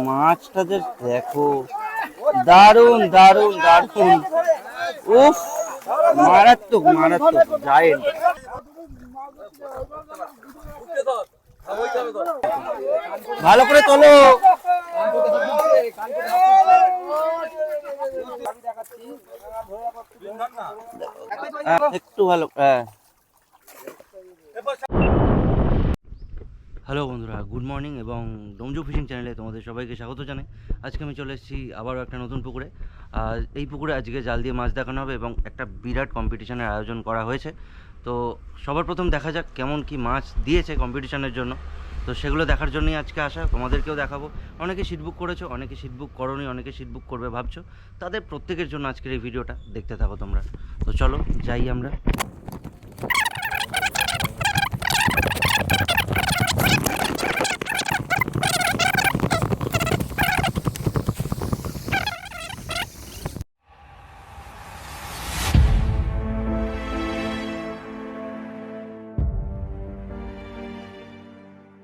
মাছটা যে দেখো দারুণ দারুণ দারুণ উফ মারাত্মক মারাত্মক জায়েন্ট ভালো করে তোলো। হ্যাঁ, একটু ভালো হ্যাঁ। হ্যালো বন্ধুরা, গুড মর্নিং এবং ডোমজু ফিশিং চ্যানেলে তোমাদের সবাইকে স্বাগত জানাই। আজকে আমি চলে এসেছি আবারও একটা নতুন পুকুরে। আর এই পুকুরে আজকে জাল দিয়ে মাছ দেখানো হবে এবং একটা বিরাট কম্পিটিশনের আয়োজন করা হয়েছে। তো সবার প্রথম দেখা যাক কেমন কি মাছ দিয়েছে কম্পিটিশনের জন্য। তো সেগুলো দেখার জন্যই আজকে আসা, তোমাদেরকেও দেখাবো। অনেকে সিট বুক করেছ, অনেকে সিট বুক করোনি, অনেকে সিট বুক করবে ভাবছ। তাদের প্রত্যেকের জন্য আজকের এই ভিডিওটা দেখতে থাকো তোমরা। তো চলো যাই আমরা।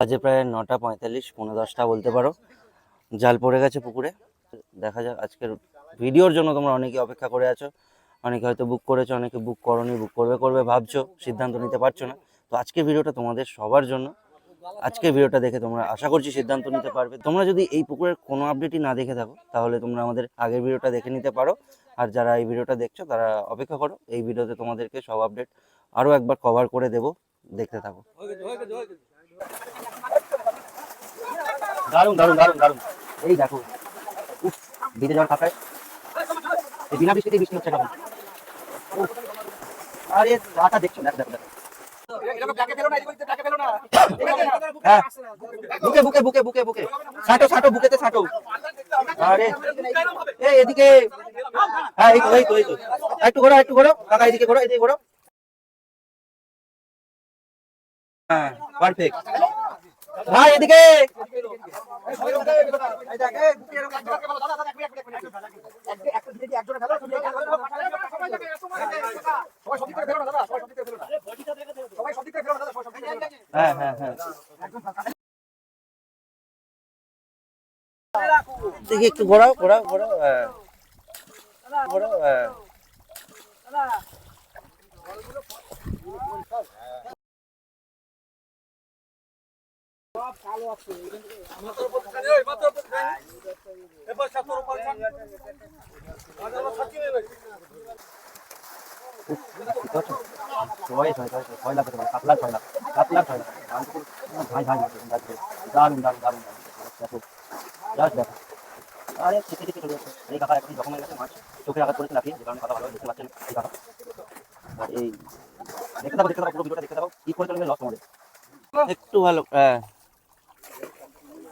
বাজে প্রায় নটা পঁয়তাল্লিশ পনেরো দশটা বলতে পারো। জাল পড়ে গেছে পুকুরে। দেখা যাক আজকের ভিডিওর জন্য তোমরা অনেকে অপেক্ষা করে আছো। অনেকে হয়তো বুক করেছ, অনেকে বুক করনি বুক করবে করবে, ভাবছ, সিদ্ধান্ত নিতে পারছ না। তো আজকের ভিডিওটা তোমাদের সবার জন্য। আজকের ভিডিওটা দেখে তোমরা আশা করছি সিদ্ধান্ত নিতে পারবে। তোমরা যদি এই পুকুরের কোনো আপডেটই না দেখে থাকো, তাহলে তোমরা আমাদের আগের ভিডিওটা দেখে নিতে পারো। আর যারা এই ভিডিওটা দেখছ, তারা অপেক্ষা করো, এই ভিডিওতে তোমাদেরকে সব আপডেট আরও একবার কভার করে দেবো। দেখতে থাকো। দারুণ দারুণ দারুণ দারুণ এই দেখো। উফ ভিজে যাওয়ার এই বিনা বৃষ্টিতে বৃষ্টি হচ্ছে আরে দেখছ? দেখ দেখ হ্যাঁ। বুকে বুকে বুকে বুকে বুকে। ছাটো ছাটো বুকেতে ছাটো। আরে। এই এদিকে। হ্যাঁ এই তো এই তো এই তো। একটু ঘোরো একটু ঘোরো। কাকা এদিকে ঘোরো এদিকে ঘোরো। হ্যাঁ। পারফেক্ট ভাই এদিকে। হ্যাঁ হ্যাঁ হ্যাঁ। দেখি একটু ঘোরাও ঘোরাও ঘোরাও হ্যাঁ। ঘোরাও হ্যাঁ। এই চোখে আঘাত করেছে লাফিয়ে যে কারণে কথা ভালো দেখতে পাচ্ছেন এই কাকা আর এই দেখতে থাকো দেখতে থাকো পুরো ভিডিওটা দেখতে কি করে লস একটু ভালো হ্যাঁ।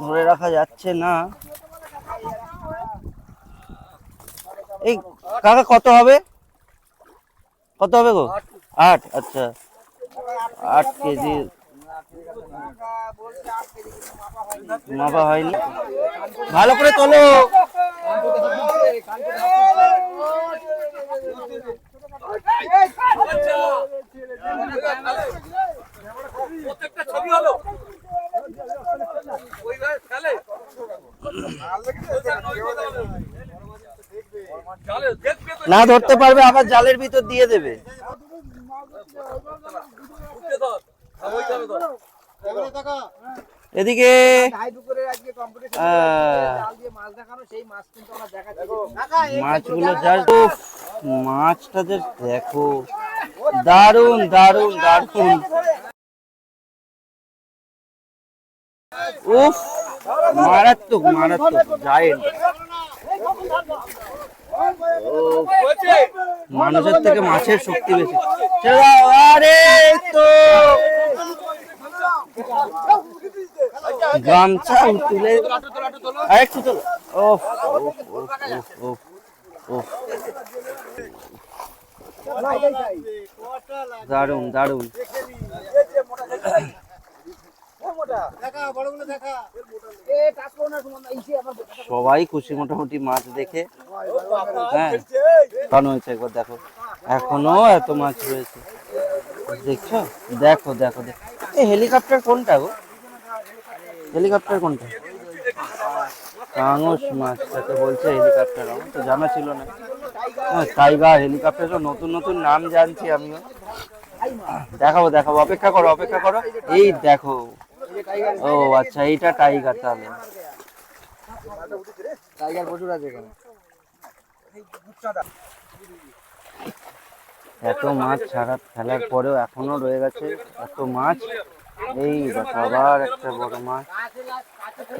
ধরে রাখা যাচ্ছে না এই কাকা কত হবে কত হবে গো আট আচ্ছা আট কেজি মাপা হয়নি ভালো করে তোলো প্রত্যেকটা ছবি হলো না ধরতে পারবে আবার জালের ভিতর দিয়ে দেবে। এদিকে মাছগুলো জাস্ট মাছটা যে দেখো। দারুণ দারুণ দারুণ উফ, মারাত্মক মারাত্মক, জায়েন্ট। মানুষের থেকে মাছের শক্তি বেশি। আরে তো। গামছা তুলে দারুণ দারুণ সবাই খুশি মোটামুটি মাছ দেখে। হ্যাঁ কারণ হয়েছে একবার দেখো। এখনও এত মাছ রয়েছে। দেখছ? দেখো দেখো দেখো। এই হেলিকপ্টার কোনটা গো? হেলিকপ্টার কোনটা? কাঙস মাছ তাকে বলছে, হেলিকপ্টার। আমার তো জানা ছিল না। টাইগার হেলিকপ্টার সব নতুন নতুন নাম জানছি আমিও। দেখাবো দেখাবো অপেক্ষা করো অপেক্ষা করো। এই দেখো। ও আচ্ছা এইটা টাইগার তাহলে। টাইগার প্রচুর আছে এখানে। এত মাছ ছাড়া ফেলার পরেও এখনও রয়ে গেছে এত মাছ। এই দেখো আবার একটা বড় মাছ।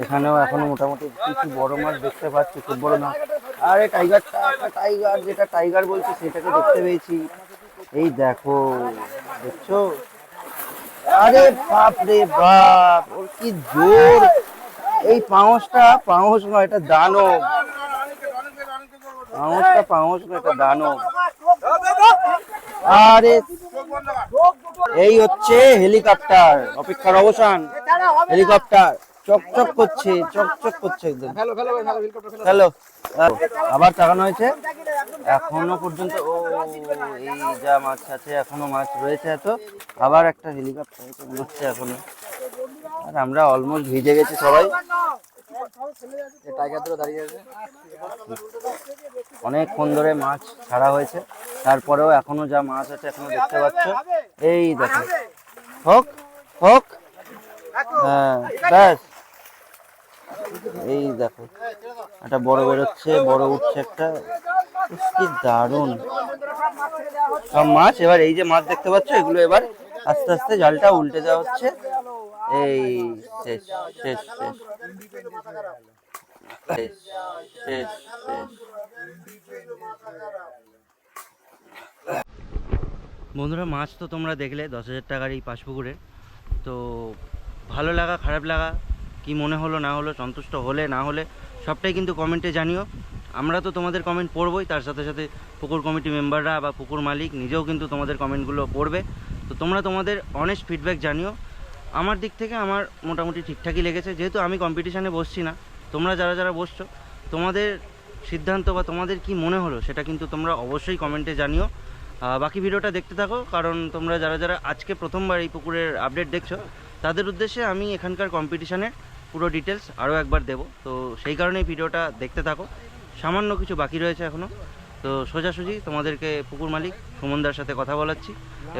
এখানেও এখনও মোটামুটি কিছু বড় মাছ দেখতে পাচ্ছি খুব বড় মাছ আরে টাইগারটা একটা টাইগার যেটা টাইগার বলছি, সেটাকে দেখতে পেয়েছি। এই দেখো, দেখছ? আরে বাপ রে বাপ, ওর কি জোর? এই পাউসটা পাউস নয়, এটা দানব। পাউসটা পাউস নয়, এটা দানব। আরে, এই হচ্ছে হেলিকপ্টার, অপেক্ষার অবসান। হেলিকপ্টার। চকচক করছে চকচক করছে একদম। হ্যালো আবার তাকানো হয়েছে। এখনও পর্যন্ত ও এই যা মাছ আছে এখনও মাছ রয়েছে এত। আবার একটা হেলিকপ্টার হচ্ছে এখনও। আর আমরা অলমোস্ট ভিজে গেছি সবাই। অনেকক্ষণ ধরে মাছ ছাড়া হয়েছে। তারপরেও এখনও যা মাছ আছে এখনও দেখতে পাচ্ছ। এই দেখো। হোক হোক। হ্যাঁ ব্যাস। এই দেখো, একটা বড় বেরোচ্ছে, বড় উঠছে একটা। কি দারুণ। সব মাছ, এবার এই যে মাছ দেখতে পাচ্ছ, এগুলো এবার আস্তে আস্তে জালটা উল্টে দেওয়া হচ্ছে। এই, শেষ শেষ শেষ। বন্ধুরা, মাছ তো তোমরা দেখলে, দশ হাজার টাকার এই পাশপুকুরে তো ভালো লাগা, খারাপ লাগা কি মনে হলো, না হলো, সন্তুষ্ট হলে, না হলে, সবটাই কিন্তু কমেন্টে জানিও। আমরা তো তোমাদের কমেন্ট পড়বই, তার সাথে সাথে পুকুর কমিটি মেম্বাররা বা পুকুর মালিক নিজেও কিন্তু তোমাদের কমেন্টগুলো পড়বে। তো তোমরা তোমাদের অনেস্ট ফিডব্যাক জানিও। আমার দিক থেকে আমার মোটামুটি ঠিকঠাকই লেগেছে, যেহেতু আমি কম্পিটিশানে বসছি না। তোমরা যারা যারা বসছো, তোমাদের সিদ্ধান্ত বা তোমাদের কি মনে হলো, সেটা কিন্তু তোমরা অবশ্যই কমেন্টে জানিও। বাকি ভিডিওটা দেখতে থাকো, কারণ তোমরা যারা যারা আজকে প্রথমবার এই পুকুরের আপডেট দেখছ, তাদের উদ্দেশ্যে আমি এখানকার কম্পিটিশানের পুরো ডিটেলস আরও একবার দেবো। তো সেই কারণেই ভিডিওটা দেখতে থাকো। সামান্য কিছু বাকি রয়েছে এখনও তো সোজাসুজি তোমাদেরকে পুকুর মালিক সুমনদার সাথে কথা বলাচ্ছি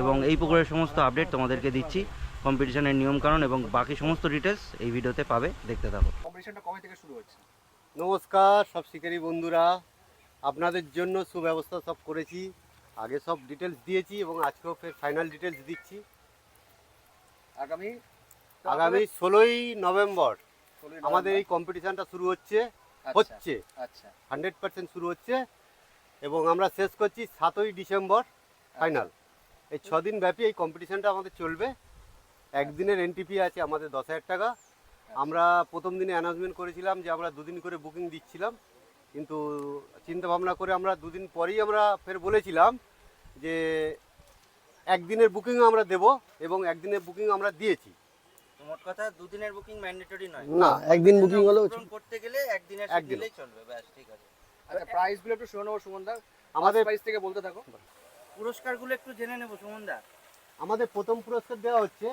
এবং এই পুকুরের সমস্ত আপডেট তোমাদেরকে দিচ্ছি কম্পিটিশনের নিয়মকানুন এবং বাকি সমস্ত ডিটেলস এই ভিডিওতে পাবে দেখতে থাকো। কম্পিটিশনটা কবে থেকে শুরু হচ্ছে? নমস্কার সব শিকারী বন্ধুরা। আপনাদের জন্য সুব্যবস্থা সব করেছি। আগে সব ডিটেলস দিয়েছি এবং আজকেও ফের ফাইনাল ডিটেলস দিচ্ছি। আগামী আগামী ষোলোই নভেম্বর আমাদের এই কম্পিটিশনটা শুরু হচ্ছে আচ্ছা, হচ্ছে। আচ্ছা। হান্ড্রেড পার্সেন্ট শুরু হচ্ছে এবং আমরা শেষ করছি সাতই ডিসেম্বর ফাইনাল এই ছদিন ব্যাপী এই কম্পিটিশনটা আমাদের চলবে। একদিনের এনটিপি আছে আমাদের দশ হাজার টাকা। আমরা প্রথম দিনে অ্যানাউন্সমেন্ট করেছিলাম যে আমরা দুদিন করে বুকিং দিচ্ছিলাম। কিন্তু চিন্তা ভাবনা করে আমরা দুদিন পরেই আমরা ফের বলেছিলাম যে একদিনের বুকিং আমরা দেব এবং একদিনের বুকিং আমরা দিয়েছি। মোট কথা দুদিনের বুকিং ম্যান্ডেটরি নয়। না একদিন বুকিং হলেও করতে গেলে একদিনের একদিন। দিলেই চলবে ব্যাস ঠিক আছে। আচ্ছা প্রাইসগুলো একটু শুনে নেব সুমন দা আমাদের প্রাইস থেকে বলতে থাকো। পুরস্কারগুলো একটু জেনে নেব সুমনদা। আমাদের প্রথম পুরস্কার দেওয়া হচ্ছে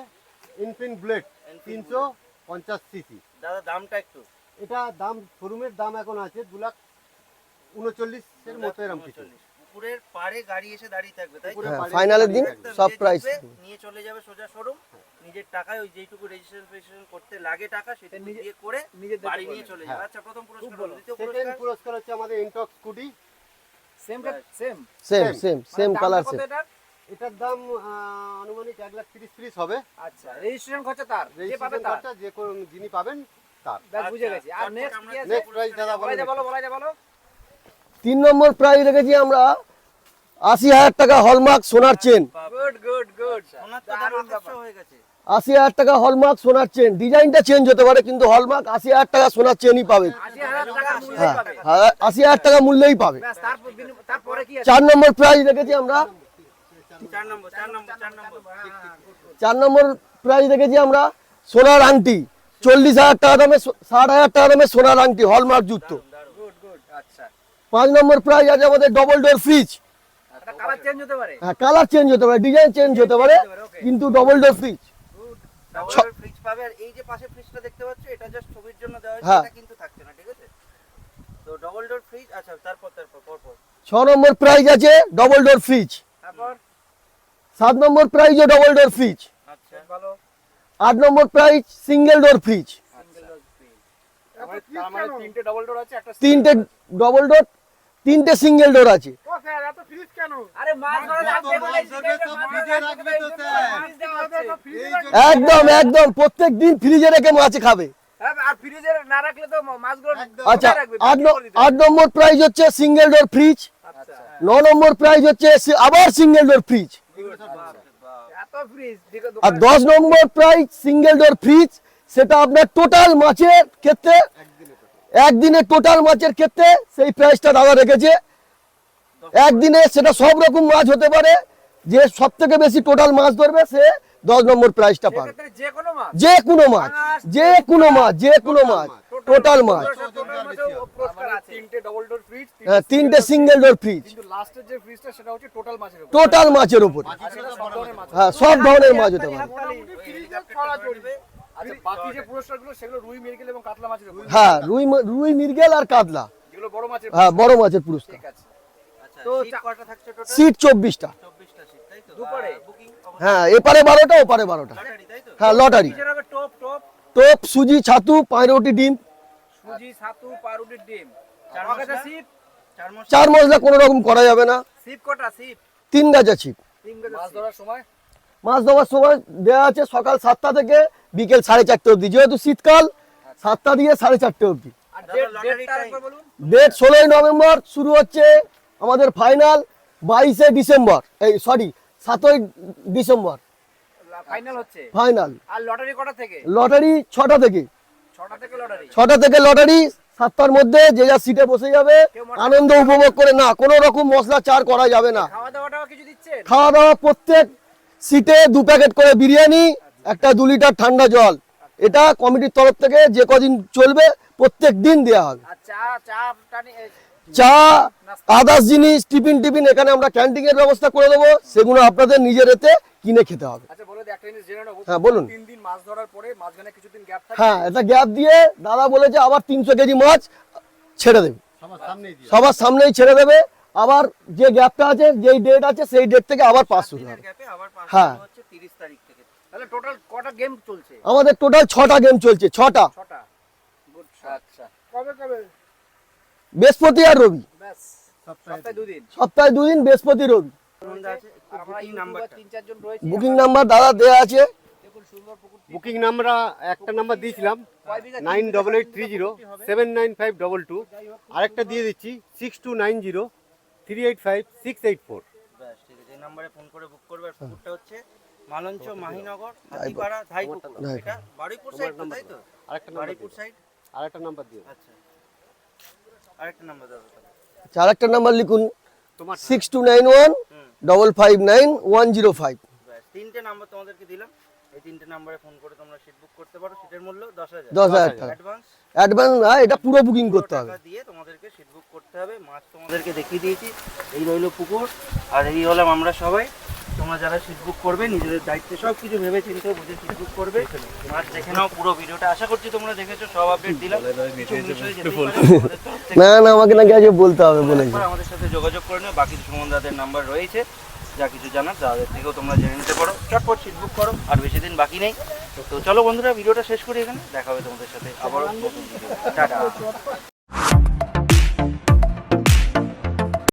ইনফিন ব্লেড তিনশো পঞ্চাশ সিসি। দাদা দামটা একটু। এটা দাম শোরুমের দাম এখন আছে দু লাখ উনচল্লিশের মতো এরকম কিছু। পুকুরের পাড়ে গাড়ি এসে দাঁড়িয়ে থাকবে তাই? পুকুরে হ্যাঁ, ফাইনালের দিন সব প্রাইস নিয়ে চলে যাবে সোজা শোরুম। নিজের টাকায় ওই যেটুকু রেজিস্ট্রেশন ফেজিস্ট্রেশন করতে লাগে টাকা সেটা নিজে- দিয়ে করে নিজের বাড়ি নিয়ে চলে যাবে। হ্যাঁ। আচ্ছা প্রথম পুরস্কার। দ্বিতীয় সেকেন্ড পুরস্কার? পুরস্কার হচ্ছে আমাদের ইনটক্স scooty same same same same same colour same এটার? দাম আনুমানিক এক লাখ তিরিশ তিরিশ হবে। আচ্ছা রেজিস্ট্রেশন খরচা তার যে পাবে তার। খরচা যে কোন যিনি পাবেন তার। ব্যাস বুঝে আচ্ছা, গেছি। আর নেক্সট কি আছে? নেক্সট প্রাইস দাদা বলো বলাই দা বলো তিন নম্বর প্রাইজ রেখেছি আমরা আশি হাজার টাকা হলমার্ক সোনার চেন গুড গুড গুড সোনার তো দাম আকাশ হয়ে গেছে। আশি হাজার টাকা হলমার্ক সোনার চেন ডিজাইনটা চেঞ্জ হতে পারে কিন্তু হলমার্ক আশি হাজার টাকা সোনার চেনই পাবে। আশি হাজার টাকা মূল্যেই হ্যাঁ পাবে। হ্যাঁ, আশি হাজার টাকা মূল্যেই পাবে চার নম্বর প্রাইজ রেখেছি আমরা। চার নম্বর প্রাইজ রেখেছি আমরা সোনার আংটি। চল্লিশ হাজার টাকা দামে ষাট হাজার টাকা দামে সোনার আংটি হলমার্ক যুক্ত আচ্ছা। পাঁচ নম্বর প্রাইজ আছে আমাদের double door fridge colour change হতে পারে? হ্যাঁ কালার চেঞ্জ হতে পারে ডিজাইন চেঞ্জ হতে পারে কিন্তু ডবল ডোর ফ্রিজ ফ্রিজ পাবে আর এই যে পাশে ফ্রিজটা দেখতে পাচ্ছ এটা জাস্ট ছবির জন্য দেওয়া হয়েছে। এটা কিন্তু থাকছে না ঠিক আছে? তো ডবল ডোর ফ্রিজ আচ্ছা তারপর তারপর পরপর। ছ নম্বর প্রাইজ আছে ডবল ডোর ফ্রিজ তারপর? সাত নম্বর প্রাইজও ডবল ডোর ফ্রিজ আচ্ছা। ভালো। আট নম্বর প্রাইজ সিঙ্গেল ডোর ফ্রিজ তার মানে তিনটে ডবল ডোর আছে একটা তিনটে ডবল ডোর তিনটে সিঙ্গেল ডোর আছে। আরে মাছ ধরা রাখবে বলে ধরবে সব ফ্রিজে রাখবে তো স্যার। একদম একদম প্রত্যেক দিন ফ্রিজে রেখে মাছ খাবে। হ্যাঁ, আর ফ্রিজে না রাখলে তো মাছগুলো আচ্ছা আট নম্বর প্রাইজ হচ্ছে সিঙ্গেল ডোর ফ্রিজ আচ্ছা। ন নম্বর প্রাইজ হচ্ছে সি- আবার সিঙ্গেল ডোর ফ্রিজ ফ্রিজ আর দশ নম্বর প্রাইজ সিঙ্গেল ডোর ফ্রিজ সেটা আপনার টোটাল মাছের ক্ষেত্রে একদিনে টোটাল মাছের ক্ষেত্রে সেই প্রাইসটা দাদা রেখেছে। একদিনে সেটা সব রকম মাছ হতে পারে। যে সব থেকে বেশি টোটাল মাছ ধরবে সে দশ নম্বর প্রাইসটা পাবে। যে কোনো মাছ। যে কোনো মাছ যে কোনো মাছ মাছ টোটাল মাছ। ডবল ডোর ফ্রিজ হ্যাঁ, তিনটে সিঙ্গেল ডোর ফ্রিজ কিন্তু লাস্টের যে ফ্রিজটা সেটা হচ্ছে টোটাল মাছের উপর। টোটাল মাছের উপর। সব ধরনের মাছ। হ্যাঁ সব ধরনের মাছ হতে পারে। আচ্ছা বাকি যে পুরস্কারগুলো সেগুলো রুই মিরগেল এবং কাতলা মাছের উপর। হ্যাঁ রুই রুই মির্গেল আর কাতলা। যেগুলো বড় মাছের হ্যাঁ বড় মাছের পুরস্কার। আচ্ছা তো সিট চব্বিশটা। চব্বিশটা সিট তাই তো? দুপারে? বুকিং হ্যাঁ এপারে বারোটা ওপারে বারোটা। লটারি তাই তো? হ্যাঁ লটারি। টপ টপ টোপ সুজি ছাতু পাউরুটি ডিম। সুজি ছাতু পাউরুটির ডিম। চার মশলা? কোনো রকম করা যাবে না। সিপ কটা? সিপ তিন গাছা ছিপ মাছ ধরার সময়? মাছ ধরার সময় দেওয়া আছে সকাল সাতটা থেকে বিকেল সাড়ে চারটে অবধি। যেহেতু শীতকাল সাতটা দিয়ে সাড়ে চারটে অবধি। ডেট ষোলোই নভেম্বর শুরু হচ্ছে আমাদের ফাইনাল বাইশে ডিসেম্বর। এই সরি সাতই ডিসেম্বর। ফাইনাল হচ্ছে? ফাইনাল আর লটারি কটা থেকে? লটারি ছটা থেকে। ছটা থেকে লটারি সাতটার মধ্যে যে যা সিটে বসে যাবে আনন্দ উপভোগ করে। না কোনো রকম মশলা চার করা যাবে না। খাওয়া দাওয়া প্রত্যেক সিটে দু প্যাকেট করে বিরিয়ানি একটা দু লিটার ঠান্ডা জল। এটা কমিটির তরফ থেকে যে কদিন চলবে প্রত্যেক দিন দেওয়া হবে। চা আদার্স জিনিস টিফিন টিফিন এখানে আমরা ক্যান্টিন এর ব্যবস্থা করে দেবো। সেগুলো আপনাদের নিজের এতে কিনে খেতে হবে। আচ্ছা হ্যাঁ, বলুন। তিন দিন মাছ ধরার পরে মাঝখানে কিছুদিন গ্যাপ থাকে। হ্যাঁ এটা গ্যাপ দিয়ে দাদা বলেছে আবার তিনশো কেজি মাছ ছেড়ে দেবে। সবার সামনেই দিয়ে সবার সামনেই ছেড়ে দেবে। আবার যে গ্যাপটা আছে যেই ডেট আছে সেই ডেট থেকে আবার পাস শুরু হবে। গ্যাপে আবার পাঁচ হ্যাঁ। শুরু হচ্ছে তিরিশ তারিখ থেকে। তাহলে টোটাল কটা গেম চলছে? আমাদের টোটাল ছটা গেম চলছে ছটা। ছটা। আচ্ছা। কবে কবে? বৃহস্পতি আর রবি। সপ্তাহে দুদিন। বৃহস্পতি রবি। বুকিং ইউটিউবার নাম্বারটা তিন চারজন রয়েছে বুকিং নাম্বার দাদা দেওয়া আছে। বুকিং নাম্বার একটা নাম্বার দিয়েছিলাম nine double eight three zero seven nine five double two. আরেকটা দিয়ে দিচ্ছি six two nine zero three eight five six eight four. ব্যাস ঠিক আছে এই নাম্বারে ফোন করে বুক করবে। আর পুকুরটা হচ্ছে মালঞ্চ মাহিনগর হাতিপাড়া ধাইপুকুর। এটা বারুইপুর সাইড তাই তো? আরেকটা নাম্বার বারুইপুর সাইড আরেকটা নাম্বার দিও। আচ্ছা। আরেকটা নাম্বার দাও তাহলে। আরেকটা নাম্বার লিখুন তোমার six two nine one double five nine one zero five তিনটে নাম্বার তোমাদেরকে দিলাম। এই তিনটে নাম্বারে ফোন করে তোমরা সিট বুক করতে পারো। সিটের মূল্য দশ হাজার। দশ হাজার টাকা। অ্যাডভান্স অ্যাডভান্স না এটা পুরো বুকিং করতে হবে। টাকা দিয়ে তোমাদেরকে সিট বুক করতে হবে। মাছ তোমাদেরকে দেখিয়ে দিয়েছি। এই রইল পুকুর। আর এই হলাম আমরা সবাই। তোমরা যারা সিট বুক করবে নিজেদের দায়িত্বে সব কিছু ভেবে চিন্তে বুঝে সিট বুক করবে। মাছ দেখে নাও পুরো ভিডিওটা। আশা করছি তোমরা দেখেছ সব আপডেট দিলাম। না না আমাকে নাকি আজকে বলতে হবে বলেছি আমাদের সাথে যোগাযোগ করে নিও। বাকি সুমনদাদের নাম্বার রয়েছে। যা কিছু জানার তাদের থেকেও তোমরা জেনে নিতে পারো। চটপট সিট বুক করো আর বেশি দিন বাকি নেই। তো চলো বন্ধুরা ভিডিওটা শেষ করি এখানে। দেখা হবে তোমাদের সাথে আবার টাটা।